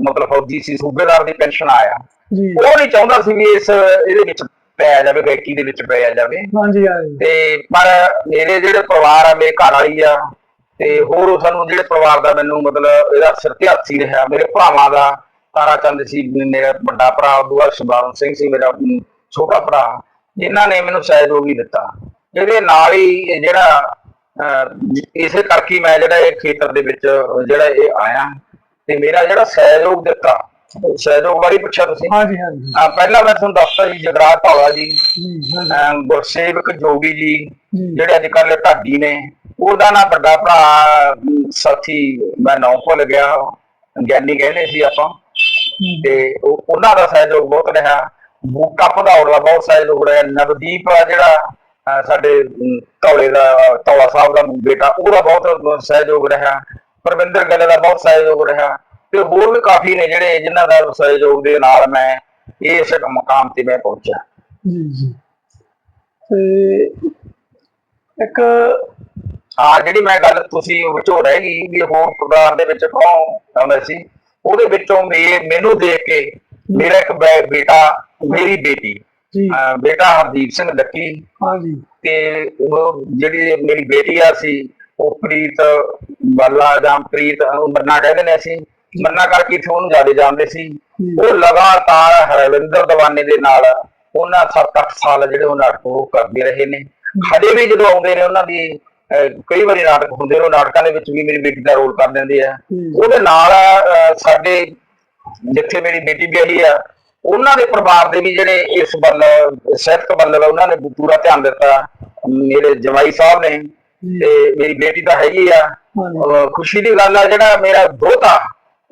ਮਤਲਬ ਫੌਜੀ ਸੀ ਸੂਬੇਦਾਰ ਦੀ ਪੈਨਸ਼ਨ ਆਇਆ। ਉਹ ਨਹੀਂ ਚਾਹੁੰਦਾ ਸੀ ਵੀ ਇਸ ਇਹਦੇ ਵਿੱਚ ਪਿਆ ਜਾਵੇ ਗਾਇਕੀ ਦੇ ਵਿੱਚ ਪਿਆ ਜਾਵੇ। ਹਾਂਜੀ ਹਾਂਜੀ। ਤੇ ਪਰ ਮੇਰੇ ਜਿਹੜੇ ਪਰਿਵਾਰ ਆ ਮੇਰੇ ਘਰ ਵਾਲੀ ਆ ਤੇ ਹੋਰ ਸਾਨੂੰ ਜਿਹੜੇ ਪਰਿਵਾਰ ਦਾ ਮੈਨੂੰ ਮਤਲਬ ਇਹਦਾ ਸਿਰ ਤੇ ਹੱਥ ਹੀ ਰਿਹਾ ਮੇਰੇ ਭਰਾਵਾਂ ਦਾ ਤਾਰਾ ਚੰਦ ਸੀ ਮੇਰਾ ਵੱਡਾ ਭਰਾ ਦੂਆ ਸ਼ਬਾਨ ਸਿੰਘ ਸੀ ਮੇਰਾ ਛੋਟਾ ਭਰਾ ਜਿਨ੍ਹਾਂ ਨੇ ਮੈਨੂੰ ਸਹਿਯੋਗ ਹੀ ਦਿੱਤਾ। ਇਹਦੇ ਨਾਲ ਹੀ ਜਿਹੜਾ ਇਸੇ ਕਰਕੇ ਹੀ ਮੈਂ ਜਿਹੜਾ ਇਹ ਖੇਤਰ ਦੇ ਵਿੱਚ ਜਿਹੜਾ ਇਹ ਆਇਆ। ਤੇ ਮੇਰਾ ਜਿਹੜਾ ਸਹਿਯੋਗ ਦਿੱਤਾ ਸਹਿਯੋਗ ਬਾਰੇ ਪੁੱਛਿਆ ਤੁਸੀਂ? ਹਾਂਜੀ ਹਾਂਜੀ। ਅਹ, ਪਹਿਲਾਂ ਮੈਂ ਤੁਹਾਨੂੰ ਦੱਸਤਾ ਜੀ ਜਗਰਾਜ ਧੌਲਾ ਜੀ ਗੁਰਸੇਵਕ ਜੋਗੀ ਜੀ ਜੀ। ਜਿਹੜੇ ਅੱਜ ਕੱਲ੍ਹ ਢਾਡੀ ਨੇ ਉਹਦਾ ਨਾ ਵੱਡਾ ਭਰਾ ਸਾਥੀ ਮੈਂ ਨਾਮ ਭੁੱਲ ਗਿਆ ਗਿਆਨੀ ਕਹਿੰਦੇ ਸੀ ਆਪਾਂ। ਤੇ ਉਹ- ਉਹਨਾਂ ਦਾ ਸਹਿਯੋਗ ਬਹੁਤ ਰਿਹਾ। ਬੂਟਾ ਭਦੌੜ ਦਾ ਬਹੁਤ ਸਹਿਯੋਗ ਰਿਹਾ। ਨਵਦੀਪ ਆ ਜਿਹੜਾ ਸਾਡੇ ਧੌਲੇ ਦਾ ਧੌਲਾ ਸਾਹਿਬ ਦਾ ਬੇਟਾ ਉਹਦਾ ਬਹੁਤ ਸਹਿਯੋਗ ਰਿਹਾ। ਪਰਵਿੰਦਰ ਗੱਲ ਦਾ ਬਹੁਤ ਸਹਿਯੋਗ ਰਿਹਾ। ਤੇ ਹੋਰ ਵੀ ਕਾਫੀ ਨੇ ਜਿਹੜੇ ਜਿਨ੍ਹਾਂ ਦਾ ਸਹਿਯੋਗ ਦੇ ਨਾਲ ਮੈਂ ਇਸ ਮਕਾਮ ਤੇ ਮੈਂ ਪਹੁੰਚਿਆ। ਜੀ ਜੀ। ਤੇ ਇੱਕ ਹਾਂ ਜਿਹੜੀ ਮੈਂ ਗੱਲ ਤੁਸੀਂ ਵਿੱਚੋਂ ਰਹਿ ਗਈ ਵੀ ਹੋਰ ਪਰਿਵਾਰ ਦੇ ਵਿੱਚ ਕੌਣ ਆਉਂਦਾ ਸੀ ਉਹਦੇ ਵਿੱਚੋਂ ਮੇ- ਮੈਨੂੰ ਦੇਖ ਕੇ ਮੇਰਾ ਇੱਕ ਬੇਟਾ ਮੇਰੀ ਬੇਟੀ ਬੇਟਾ ਹਰਦੀਪ ਸਿੰਘ ਲੱਕੀ। ਹਾਂਜੀ ਤੇ ਉਹ ਜਿਹੜੀ ਮੇਰੀ ਬੇਟੀ ਆ ਸੀ ਉਹ ਪ੍ਰੀਤ ਬਾਲਾ ਜਾਂ ਪ੍ਰੀਤ ਮੰਨਾ ਕਹਿੰਦੇ ਨੇ ਅਸੀਂ। ਮੰਨਾ ਕਰਕੇ ਇੱਥੇ ਉਹਨੂੰ ਜ਼ਿਆਦਾ ਜਾਣਦੇ ਸੀ। ਉਹ ਲਗਾਤਾਰ ਹਰਵਿੰਦਰ ਦਵਾਨੇ ਦੇ ਨਾਲ ਉਹਨਾਂ 7-8 ਸਾਲ ਜਿਹੜੇ ਉਹ ਨਾਟਕ ਉਹ ਕਰਦੇ ਰਹੇ ਨੇ। ਹਜੇ ਵੀ ਜਦੋਂ ਆਉਂਦੇ ਨੇ ਉਹਨਾਂ ਦੀ ਕਈ ਵਾਰੀ ਨਾਟਕ ਹੁੰਦੇ ਨੇ ਨਾਟਕਾਂ ਦੇ ਵਿੱਚ ਵੀ ਮੇਰੀ ਬੇਟੀ ਦਾ ਰੋਲ ਕਰ ਦਿੰਦੇ ਆ। ਉਹਦੇ ਨਾਲ ਸਾਡੇ ਜਿੱਥੇ ਮੇਰੀ ਬੇਟੀ ਵਿਆਹੀ ਆ ਉਹਨਾਂ ਦੇ ਪਰਿਵਾਰ ਦੇ ਵੀ ਜਿਹੜੇ ਇਸ ਵੱਲ ਸਿਹਤ ਵੱਲ ਉਹਨਾਂ ਨੇ ਪੂਰਾ ਧਿਆਨ ਦਿੱਤਾ। ਮੇਰੇ ਜਵਾਈ ਸਾਹਿਬ ਨੇ ਤੇ ਮੇਰੀ ਬੇਟੀ ਤਾਂ ਹੈਗੀ ਆ। ਖੁਸ਼ੀ ਦੀ ਗੱਲ ਆ ਜਿਹੜਾ ਮੇਰਾ ਦੋਤਾ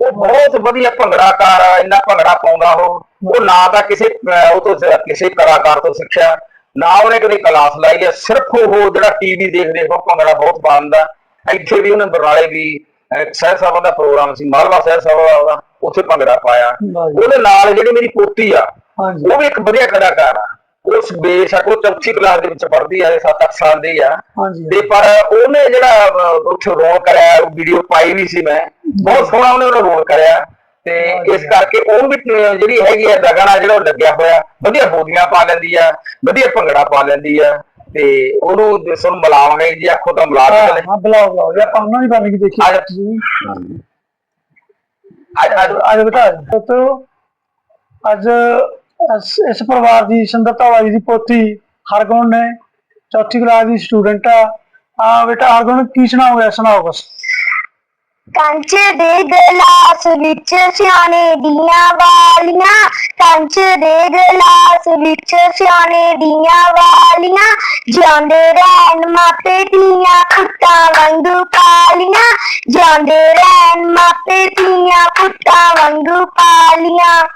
ਉਹ ਬਹੁਤ ਵਧੀਆ ਭੰਗੜਾਕਾਰ ਆ ਇੰਨਾ ਭੰਗੜਾ ਪਾਉਂਦਾ ਉਹ। ਉਹ ਨਾ ਤਾਂ ਕਿਸੇ ਉਹ ਤੋਂ ਕਿਸੇ ਕਲਾਕਾਰ ਤੋਂ ਸਿੱਖਿਆ ਨਾ ਉਹਨੇ ਕਦੇ ਕਲਾਸ ਲਾਈ ਹੈ ਸਿਰਫ ਉਹ ਜਿਹੜਾ ਟੀਵੀ ਦੇਖਦੇ ਉਹ ਭੰਗੜਾ ਬਹੁਤ ਪਾਉਂਦਾ। ਇੱਥੇ ਵੀ ਉਹਨੇ ਬਰਨਾਲੇ ਵੀ ਸਹਿਰ ਸਭਾ ਦਾ ਪ੍ਰੋਗਰਾਮ ਸੀ ਮਾਲਵਾ ਸਹਿਰ ਸਭਾ ਦਾ ਉੱਥੇ ਭੰਗੜਾ ਪਾਇਆ। ਉਹਦੇ ਨਾਲ ਜਿਹੜੀ ਮੇਰੀ ਪੋਤੀ ਆ ਉਹ ਵੀ ਇੱਕ ਵਧੀਆ ਕਲਾਕਾਰ ਆ। ਉਸ ਬੇਸ਼ੱਕ ਉਹ ਚੌਥੀ ਕਲਾਸ ਦੇ ਵਿੱਚ ਪੜ੍ਹਦੀ ਆ 7-8 ਸਾਲ ਦੀ ਆ। ਤੇ ਪਰ ਉਹਨੇ ਜਿਹੜਾ ਉੱਥੇ ਰੋਲ ਕਰਿਆ ਵੀਡੀਓ ਪਾਈ ਵੀ ਸੀ ਮੈਂ। ਬਹੁਤ ਸੋਹਣਾ ਉਹਨੇ ਰੋਲ ਕਰਿਆ। ਤੇ ਇਸ ਕਰਕੇ ਉਹ ਵੀ ਜਿਹੜੀ ਹੈਗੀ ਆ ਲਗਣਾ ਜਿਹੜਾ ਉਹ ਲੱਗਿਆ ਹੋਇਆ ਵਧੀਆ ਬੋਲੀਆਂ ਪਾ ਲੈਂਦੀ ਆ ਵਧੀਆ ਭੰਗੜਾ ਪਾ ਲੈਂਦੀ ਆ ਤੇ ਉਹਨੂੰ ਸਾਨੂੰ ਮਿਲਾਵਾਂਗੇ ਜੀ ਆਖੋ ਤਾਂ ਮਿਲਾ ਦੇ ਹਾਂ ਬੁਲਾਓ ਬੁਲਾਓ। ਜੇ ਆਪਾਂ ਉਹਨਾਂ ਦੀ ਬਣ ਕੇ ਦੇਖੀ। ਆ ਜਾ। ਅੱਜ ਅੱਜ ਬਤਾ ਤੋ ਅੱਜ ਇਸ ਇਸ ਪਰਿਵਾਰ ਦੀ ਸੁੰਦਰਤਾ ਵਾਲੀ ਦੀ ਪੋਤੀ ਹਰਗੁਣ ਨੇ ਚੌਥੀ ਕਲਾਸ ਦੀ ਸਟੂਡੈਂਟ ਆ। ਆ ਬੇਟਾ ਹਰਗੁਣ ਕੀ ਸੁਣਾਓਗੇ? ਸੁਣਾਓ ਬਸ। ਕੰਚ ਦੇ ਗਲਾਸ ਵਿੱਚ ਸਿਆਣੇ ਦੀਆਂ ਵਾਲੀਆਂ ਕੰਚ ਦੇ ਗਲਾਸ ਵਿੱਚ ਸਿਆਣੇ ਦੀਆਂ ਵਾਲੀਆਂ ਜਿਉਂਦੇ ਰਹਿਣ ਮਾਪੇ ਦੀਆਂ ਪੁੱਤਾਂ ਵਾਂਗੂ ਪਾਲੀਆਂ ਜਿਉਂਦੇ ਰਹਿਣ ਮਾਪੇ ਦੀਆਂ ਪੁੱਤਾਂ ਵਾਂਗੂ ਪਾਲੀਆਂ।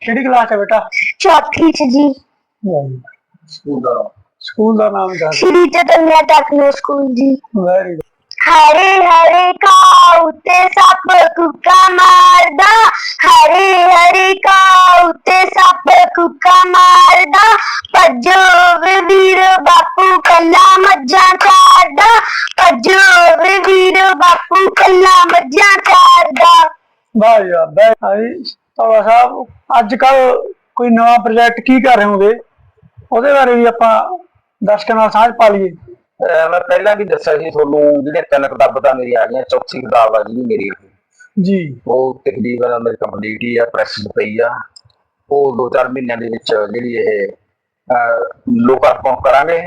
ਕਿਹੜੀ ਕਲਾਸ ਹੈ ਬੇਟਾ? ਚੌਥੀ ਚ ਜੀ। ਸਕੂਲ ਦਾ ਨਾਮ। ਦੱਸ Shri Chaitanya techno school ji. Very ਹਰੇ ਹਰੇ ਕਾਉ ਤੇ ਸੱਪ ਕੁੱਕਾ ਮਾਰਦਾ। ਹਰੇ ਹਰੇ ਕਾਉ ਤੇ ਸੱਪ ਕੁੱਕਾ ਮਾਰਦਾ। ਭੱਜੋ ਵੇ ਵੀਰ ਬਾਪੂ ਕੱਲਾ ਮੱਝਾਂ ਚਾਰਦਾ ਭੱਜੋ ਵੇ ਵੀਰ ਬਾਪੂ ਕੱਲਾ ਮੱਝਾਂ ਚਾਰਦਾ ਵਾਹ ਜੀ ਬੈ ਆਈ ਤਵਾ ਸਾਹਿਬ ਅੱਜ ਕੱਲ ਕੋਈ ਨਵਾਂ ਪ੍ਰੋਜੈਕਟ ਕੀ ਕਰ ਰਹੇ ਹੋਗੇ? ਉਹਦੇ ਬਾਰੇ ਵੀ ਆਪਾਂ ਦਰਸ਼ਕਾਂ ਨਾਲ ਸਾਂਝ ਪਾ ਲਈਏ। ਮੈਂ ਪਹਿਲਾਂ ਵੀ ਦੱਸਿਆ ਸੀ ਤੁਹਾਨੂੰ ਜਿਹੜੇ ਤਿੰਨ ਕਿਤਾਬਾਂ ਮੇਰੀ ਆ ਗਈਆਂ ਚੌਥੀ ਕਿਤਾਬ ਆ ਜੀ ਮੇਰੀ ਜੀ। ਉਹ ਤਕਰੀਬਨ ਮੇਰੀ ਕੰਪਲੀਟ ਹੀ ਆ ਪ੍ਰੈਸ ਪਈ ਆ। ਉਹ ਦੋ ਚਾਰ ਮਹੀਨਿਆਂ ਦੇ ਵਿੱਚ ਜਿਹੜੀ ਇਹ ਅਹ, ਲੋਕ ਅਰਪਣ ਕਰਾਂਗੇ।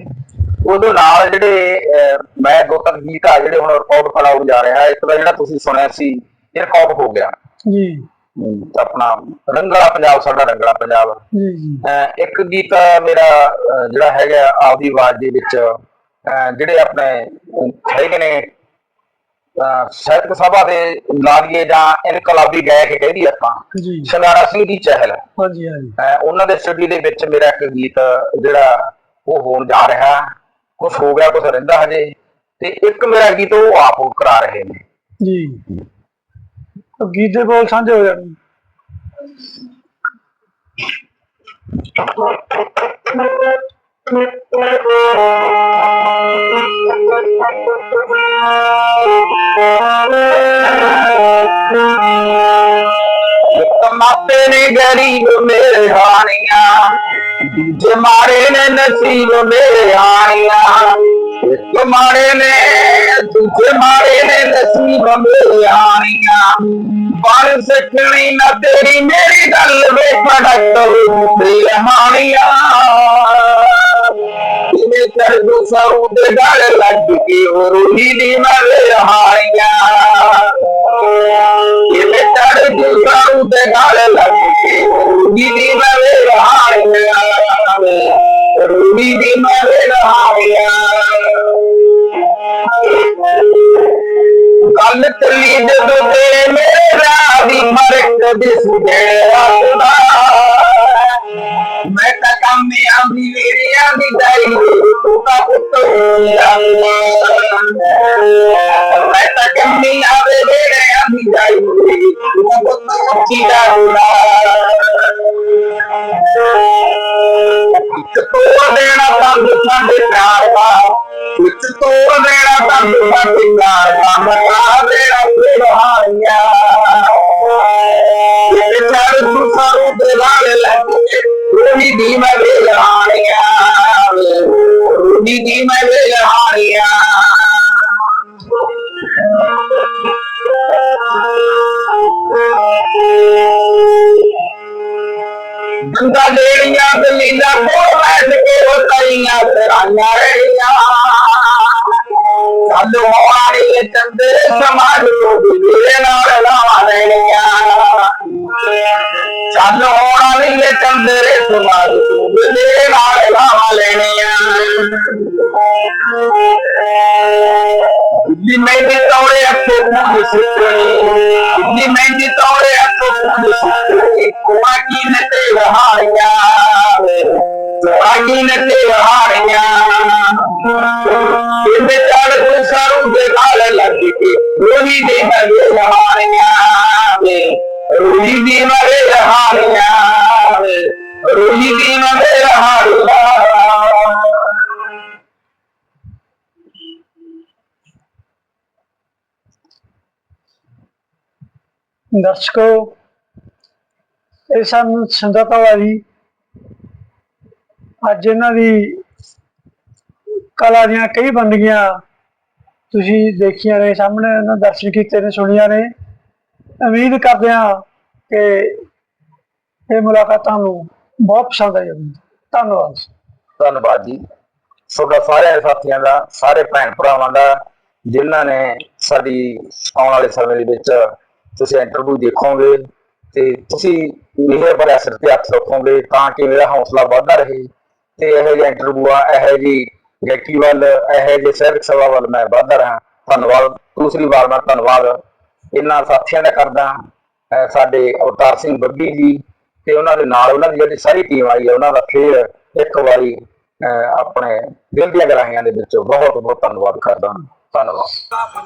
ਉਹਦੇ ਨਾਲ ਜਿਹੜੇ ਮੈਂ ਦੋ ਤਿੰਨ ਗੀਤ ਆ ਜਿਹੜੇ ਹੁਣ ਰਿਕਾਰਡ ਕਰਾਉਣ ਜਾ ਰਿਹਾ। ਇੱਕ ਦਾ ਜਿਹੜਾ ਤੁਸੀਂ ਸੁਣਿਆ ਸੀ ਇਹ ਰਿਕਾਰਡ ਹੋ ਗਿਆ। ਜੀ। ਆਪਣਾ ਰੰਗਲਾ ਪੰਜਾਬ ਸਾਡਾ ਰੰਗਲਾ ਪੰਜਾਬ। ਜੀ ਜੀ। ਇੱਕ ਗੀਤ ਮੇਰਾ ਜਿਹੜਾ ਹੈਗਾ ਆਪਦੀ ਆਵਾਜ਼ ਦੇ ਵਿੱਚ। ਜਿਹੜੇ ਆਪਣੇ ਹੈਗੇ ਨੇ ਸਾਹਿਤਕ ਸਭਾ ਦੇ ਲਾਲੀਏ ਜਾਂ ਇਨਕਲਾਬੀ ਗਾਇਕ ਕਹਿੰਦੀ ਆਪਾਂ ਜੀ। ਸ਼ਨਾਰਾ ਸਿੰਘ ਦੀ ਚਹਿਲ। ਹਾਂਜੀ ਹਾਂਜੀ। ਅਹ ਉਹਨਾਂ ਦੇ ਸਟੱਡੀ ਦੇ ਵਿੱਚ ਮੇਰਾ ਇੱਕ ਗੀਤ ਜਿਹੜਾ ਉਹ ਹੋਣ ਜਾ ਰਿਹਾ। ਕੁਝ ਹੋ ਗਿਆ ਕੁਝ ਰਹਿੰਦਾ ਹਜੇ। ਤੇ ਇੱਕ ਮੇਰਾ ਗੀਤ ਉਹ ਆਪ ਕਰਾ ਰਹੇ ਨੇ। ਜੀ। ਗੀਤ ਦੇ ਬੋਲ ਸਾਂਝੇ ਹੋ ਜਾਣ। ਇੱਕ ਮਾਪੇ ਨੇ ਗਰੀਬ ਮੇਰੇ ਹਾਣੀਆਂ, ਦੂਜੇ ਮਾਰੇ ਨੇ ਨਸੀਬ ਮੇਰੇ ਇੱਕ ਮਾਰੇ ਨੇ, ਦੂਜੇ ਮਾਰੇ ਨੇ ਨਸੀਬ ਮੇਰੇ ਬਣ ਸਕਣੀ ਨਾ ਤੇਰੀ, ਮੇਰੀ ਗੱਲ ਵੇ ਫੜਕ ਤੇ ਹਾਣੀਆਂ। ਕਿਵੇਂ ਕਰ ਦੂ ਲੱਗ ਕੇ ਉਹ ਰੂਹੀ ਦੀ ਮਰੇ ਹਾਣੀਆਂ ਕਿਵੇਂ ਚੜ ਗੁਸਾਰੂ ਤੇ ਲੱਗ ਕੇ ਰੂਹੀ ਦੀ ਮਰੇ ਰਹਾੜੀਆਂ ਰੂਹੀ ਦੀ ਮਰੇ ਰਹਾੜੀਆਂ ਗੱਲ ਚੱਲੀ ਜਦੋਂ ਤੇ ਮੇਰੇ ਰਾਹ ਦੀ ਫ਼ਰਕ ਦਿਸ ਗਿਆ ਮੈਂ ਤਾਂ ਕਾਮਯਾਬੀ ਮੇਰੀਆਂ ਦੀ ਦਾਈ ਤੂੰ ਤਾਂ ਪੁੱਤ ਹੋਇਆ ਮੈਂ ਤਾਂ ਕਾਮਯਾਬੀ ਮੇਰੀਆਂ ਦੀ ਦਾਈ ਤੂੰ ਪੁੱਤ ਉੱਚੀ ਦਾ ਤੋੜ ਦੇਣਾ ਤੰਦ ਸਾਡੇ ਪਿਆਰ ਦਾ, ਇੱਕ ਤੋੜ ਦੇਣਾ ਤੰਦ ਸਾਡੇ ਪਿਆਰ ਦਾ। ਮਕਾ ਦੇਣਾ ਫਿਰ ਇਹ ਚਾਰ ਸੁਸਾਰੂ ਦੇ ਨਾਲ ਲੱਗ ਰੋਹੀ ਦੀ ਮੈਂ ਵੇ ਹਾਰੀਆਂ ਰੋਹੀ ਦੀ ਮੈਂ ਵੇ ਹਾਰੀਆਂ ਗੰਗਾ ਲੇੜੀਆਂ ਤੇ ਲੀਲਾ ਕੋਲ ਬੈਠ ਕੇ ਉਹ ਕਈਆਂ ਤਰਾਈਆਂ ਰਹੀਆਂ ਸਾਲੂ ਹੋਣੀ ਚੰਦੇ ਸਮਾਜ ਤੋਂ ਮੇਰੇ ਨਾਲ ਲਾਵਾ ਲੈਣੀਆਂ ਸਾਲੂ ਹੋਣੀ ਚੰਦੇ ਸਮਾਜ ਤੋਂ ਮੇਰੇ ਨਾਲ ਲਾਵਾ ਲੈਣੀਆਂ ਦਿੱਲੀ ਦੇ ਗਾਲ ਲੱਗ ਰੋਹੀ ਦੇ ਮਰੇ ਰਹਾੜੀਆਂ ਰੋਹੀ ਦੀ ਮਰੇ ਰਹਾੜੀਆਂ ਰੋਹੀ ਦੀ ਮਰੇ ਰਹਾੜੀਆਂ ਦਰਸ਼ਕੋ, ਇਹ ਸਨ ਸੰਦਤਾ ਵਾਲੀ ਅੱਜ ਇਹਨਾਂ ਦੀ ਕਲਾ ਦੀਆਂ ਕਈ ਬੰਦਗੀਆਂ ਤੁਸੀਂ ਦੇਖੀਆਂ ਨੇ ਸਾਹਮਣੇ, ਉਹਨਾਂ ਦਰਸ਼ਨ ਕੀਤੇ ਨੇ, ਸੁਣੀਆਂ ਨੇ। ਉਮੀਦ ਕਰਦੇ ਹਾਂ ਕਿ ਇਹ ਮੁਲਾਕਾਤ ਤੁਹਾਨੂੰ ਬਹੁਤ ਪਸੰਦ ਆਈ ਹੋਵੇਗੀ। ਧੰਨਵਾਦ ਧੰਨਵਾਦ ਜੀ। ਤੁਹਾਡਾ ਸਾਰੇ ਸਾਥੀਆਂ ਦਾ, ਸਾਰੇ ਭੈਣ ਭਰਾਵਾਂ ਦਾ, ਜਿਨ੍ਹਾਂ ਨੇ ਸਾਡੀ ਆਉਣ ਵਾਲੇ ਸਮੇਂ ਦੇ ਵਿੱਚ ਤੁਸੀਂ ਇੰਟਰਵਿਊ ਦੇਖੋਗੇ ਤੇ ਤੁਸੀਂ ਮੇਰੇ ਪਰ ਅਸਰ ਤੇ ਹੱਥ ਰੱਖੋਗੇ ਤਾਂ ਕਿ ਮੇਰਾ ਹੌਸਲਾ ਵਧਦਾ ਰਹੇ ਤੇ ਇਹੋ ਜਿਹੇ ਇੰਟਰਵਿਊ ਆ ਇਹੋ ਜਿਹੀ ਗਾਇਕੀ ਵੱਲ, ਇਹੋ ਜਿਹੇ ਸਹਿਰਕ ਸਭਾ ਵੱਲ ਮੈਂ ਵਧਦਾ ਰਹਾ। ਧੰਨਵਾਦ। ਦੂਸਰੀ ਵਾਰ ਮੈਂ ਧੰਨਵਾਦ ਇਹਨਾਂ ਸਾਥੀਆਂ ਦਾ ਕਰਦਾ। ਸਾਡੇ ਅਵਤਾਰ ਸਿੰਘ ਬੱਬੀ ਜੀ ਤੇ ਉਹਨਾਂ ਦੇ ਨਾਲ ਉਹਨਾਂ ਦੀ ਜਿਹੜੀ ਸਾਰੀ ਟੀਮ ਆਈ ਹੈ, ਉਹਨਾਂ ਦਾ ਫੇਰ ਇੱਕ ਵਾਰੀ, ਅਹ, ਆਪਣੇ ਦਿਲ ਦੀਆਂ ਗਹਿਰਾਈਆਂ ਦੇ ਵਿੱਚ ਬਹੁਤ ਬਹੁਤ ਧੰਨਵਾਦ ਕਰਦਾ। ਹਾਂ ਧੰਨਵਾਦ।